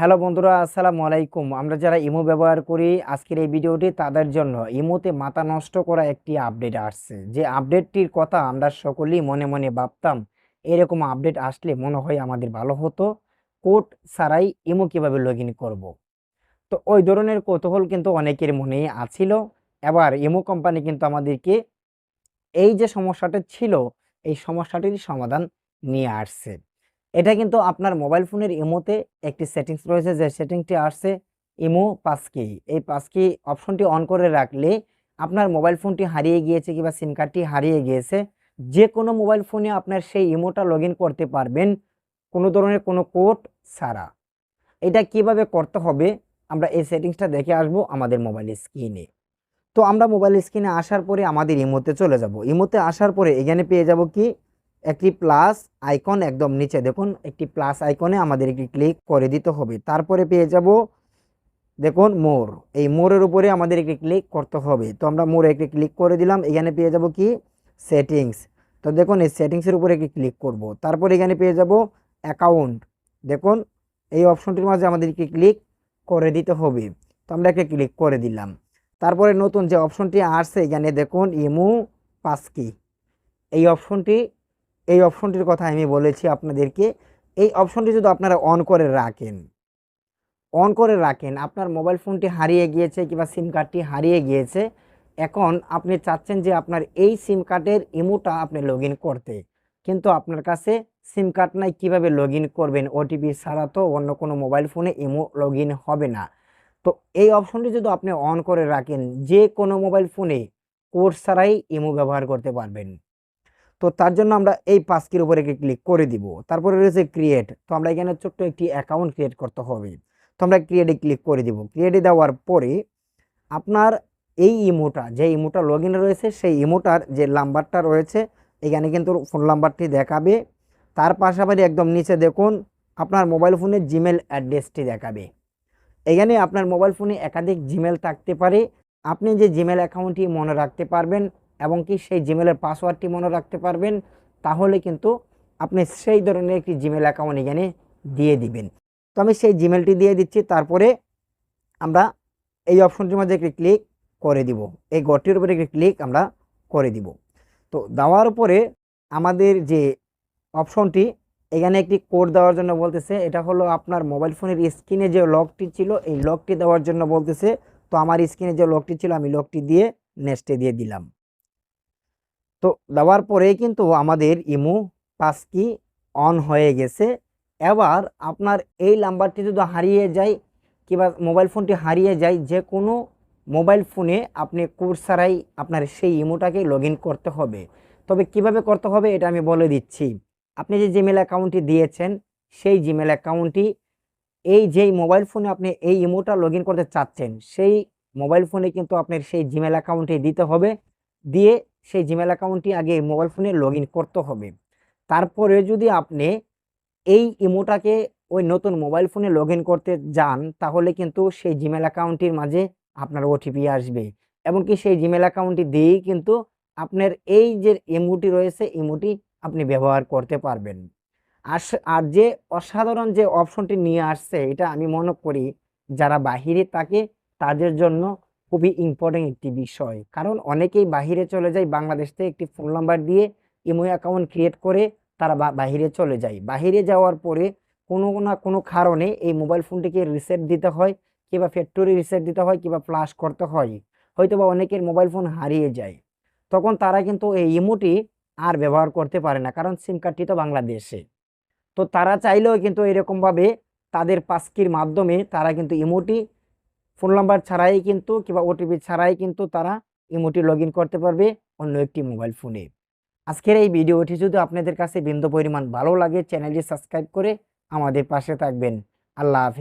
Hello বন্ধুরা, আসসালামু আলাইকুম। আমরা যারা ইমো ব্যবহার করি, আজকের এই ভিডিওটি তাদের জন্য। ইমোতে মাথা নষ্ট করা একটি আপডেট আসছে। যে আপডেটটির কথা আমরা সকলেই মনে মনে ভাবতাম, এরকম আপডেট আসলে মনে হয় আমাদের ভালো হতো। কোড ছাড়াই ইমো কীভাবে লগ ইন করব? তো ওই ধরনের কৌতূহল কিন্তু অনেকের মনেই আছিল। এবার ইমো কোম্পানি কিন্তু আমাদেরকে এই যে সমস্যাটা ছিল, এই সমস্যাটির সমাধান নিয়ে আসছে। এটা কিন্তু আপনার মোবাইল ফোনের ইমোতে একটি সেটিংস রয়েছে, যে সেটিংটি আসছে ইমো পাসকি এই পাসকি অপশনটি অন করে রাখলে আপনার মোবাইল ফোনটি হারিয়ে গিয়েছে কিংবা সিম কার্ডটি হারিয়ে গিয়েছে, যে কোনো মোবাইল ফোনে আপনার সেই ইমোটা লগ করতে পারবেন কোনো ধরনের কোনো কোড ছাড়া। এটা কীভাবে করতে হবে? আমরা এই সেটিংসটা দেখে আসব আমাদের মোবাইল স্ক্রিনে তো আমরা মোবাইল স্ক্রিনে আসার পরে আমাদের ইমোতে চলে যাব। ইমোতে আসার পরে এখানে পেয়ে যাব কি? একটি প্লাস আইকন একদম নিচে। দেখুন, একটি প্লাস আইকনে আমাদের একটি ক্লিক করে দিতে হবে। তারপরে পেয়ে যাব, দেখুন মোর এই মোরের উপরে আমাদের একটি ক্লিক করতে হবে। তো আমরা মোরে একটি ক্লিক করে দিলাম। এখানে পেয়ে যাব কি? সেটিংস তো দেখুন, এই সেটিংসের উপরে একটি ক্লিক করব। তারপর এখানে পেয়ে যাব অ্যাকাউন্ট দেখুন, এই অপশনটির মাঝে আমাদেরকে ক্লিক করে দিতে হবে। তো আমরা একটা ক্লিক করে দিলাম। তারপরে নতুন যে অপশনটি আসছে, এখানে দেখুন ইমু পাসকি এই অপশনটি এই অপশনটির কথা আমি বলেছি আপনাদেরকে। এই অপশনটি যদি আপনারা অন করে রাখেন, অন করে রাখেন, আপনার মোবাইল ফোনটি হারিয়ে গিয়েছে কিংবা সিম কার্ডটি হারিয়ে গিয়েছে, এখন আপনি চাচ্ছেন যে আপনার এই সিম কার্ডের ইমোটা আপনি লগ করতে। কিন্তু আপনার কাছে সিম কার্ড নাই, কীভাবে লগ করবেন? ওটিপি ছাড়া তো অন্য কোনো মোবাইল ফোনে ইমো লগ হবে না। তো এই অপশনটি যদি আপনি অন করে রাখেন, যে কোনো মোবাইল ফোনে কোর্স ছাড়াই ইমো ব্যবহার করতে পারবেন। তো তার জন্য আমরা এই পাসকির উপরে ক্লিক করে দিব। তারপরে রয়েছে ক্রিয়েট তো আমরা এখানে ছোট্ট একটি অ্যাকাউন্ট ক্রিয়েট করতে হবে। তো আমরা ক্রিয়েটে ক্লিক করে দিব। ক্রিয়েটে দেওয়ার পরে আপনার এই ইমোটা যে ইমোটা লগ রয়েছে, সেই ইমোটার যে নাম্বারটা রয়েছে, এখানে কিন্তু ফোন নাম্বারটি দেখাবে। তার পাশাপাশি একদম নিচে দেখুন, আপনার মোবাইল ফোনে জিমেল অ্যাড্রেসটি দেখাবে। এখানে আপনার মোবাইল ফোনে একাধিক জিমেল থাকতে পারে। আপনি যে জিমেল অ্যাকাউন্টটি মনে রাখতে পারবেন এবং কি সেই জিমেলের পাসওয়ার্ডটি মনে রাখতে পারবেন, তাহলে কিন্তু আপনি সেই ধরনের একটি জিমেল অ্যাকাউন্ট এখানে দিয়ে দিবেন। তো আমি সেই জিমেলটি দিয়ে দিচ্ছি, তারপরে আমরা এই অপশনটির মধ্যে একটি ক্লিক করে দিব। এই গড়টির উপরে একটি ক্লিক আমরা করে দিব। তো দেওয়ার পরে আমাদের যে অপশনটি এখানে একটি কোড দেওয়ার জন্য বলতেছে, এটা হলো আপনার মোবাইল ফোনের স্ক্রিনে যে লকটি ছিল, এই লকটি দেওয়ার জন্য বলতেছে, তো আমার স্ক্রিনে যে লকটি ছিল, আমি লকটি দিয়ে নেক্সটে দিয়ে দিলাম। তো দেওয়ার পরে কিন্তু আমাদের ইমো পাসকি অন হয়ে গেছে। এবার আপনার এই নাম্বারটি যদি হারিয়ে যায় কিংবা মোবাইল ফোনটি হারিয়ে যায়, যে কোনো মোবাইল ফোনে আপনি কোর্স ছাড়াই আপনার সেই ইমোটাকে লগ করতে হবে। তবে কীভাবে করতে হবে এটা আমি বলে দিচ্ছি। আপনি যে জিমেল অ্যাকাউন্টটি দিয়েছেন, সেই জিমেল অ্যাকাউন্টটি এই যেই মোবাইল ফোনে আপনি এই ইমোটা লগ করতে চাচ্ছেন, সেই মোবাইল ফোনে কিন্তু আপনার সেই জিমেল অ্যাকাউন্টটি দিতে হবে। দিয়ে সেই জিমেল অ্যাকাউন্টটি আগে মোবাইল ফোনে লগ করতে হবে। তারপরে যদি আপনি এই ইমোটাকে ওই নতুন মোবাইল ফোনে লগ করতে যান, তাহলে কিন্তু সেই জিমেল অ্যাকাউন্টটির মাঝে আপনার ওটিপি আসবে। এমনকি সেই জিমেল অ্যাকাউন্টটি দিয়েই কিন্তু আপনার এই যে ইমোটি রয়েছে ইমোটি আপনি ব্যবহার করতে পারবেন। আর আর যে অসাধারণ যে অপশনটি নিয়ে আসছে, এটা আমি মনে করি যারা বাহিরে থাকে, তাদের জন্য খুবই ইম্পর্টেন্ট একটি বিষয়। কারণ অনেকেই বাহিরে চলে যায়, বাংলাদেশ থেকে একটি ফোন নাম্বার দিয়ে ইমো অ্যাকাউন্ট ক্রিয়েট করে তারা বাহিরে চলে যায়। বাহিরে যাওয়ার পরে কোনো না কোনো কারণে এই মোবাইল ফোনটিকে রিসেট দিতে হয় কিংবা ফ্যাক্টরি রিসেট দিতে হয় কিংবা ফ্লাশ করতে হয়। হয়তো বা অনেকের মোবাইল ফোন হারিয়ে যায়। তখন তারা কিন্তু এই ইমোটি আর ব্যবহার করতে পারে না, কারণ সিম কার্ডটি তো বাংলাদেশে। তো তারা চাইলেও কিন্তু এরকমভাবে তাদের পাস্কির মাধ্যমে তারা কিন্তু ইমোটি ফোন নাম্বার ছাড়াই কিন্তু কিংবা ওটিপি ছাড়াই কিন্তু তারা ইমোটি লগ করতে পারবে অন্য একটি মোবাইল ফোনে। আজকের এই ভিডিওটি যদি আপনাদের কাছে বিন্দু পরিমাণ ভালো লাগে, চ্যানেলটি সাবস্ক্রাইব করে আমাদের পাশে থাকবেন। আল্লাহ হাফিজ।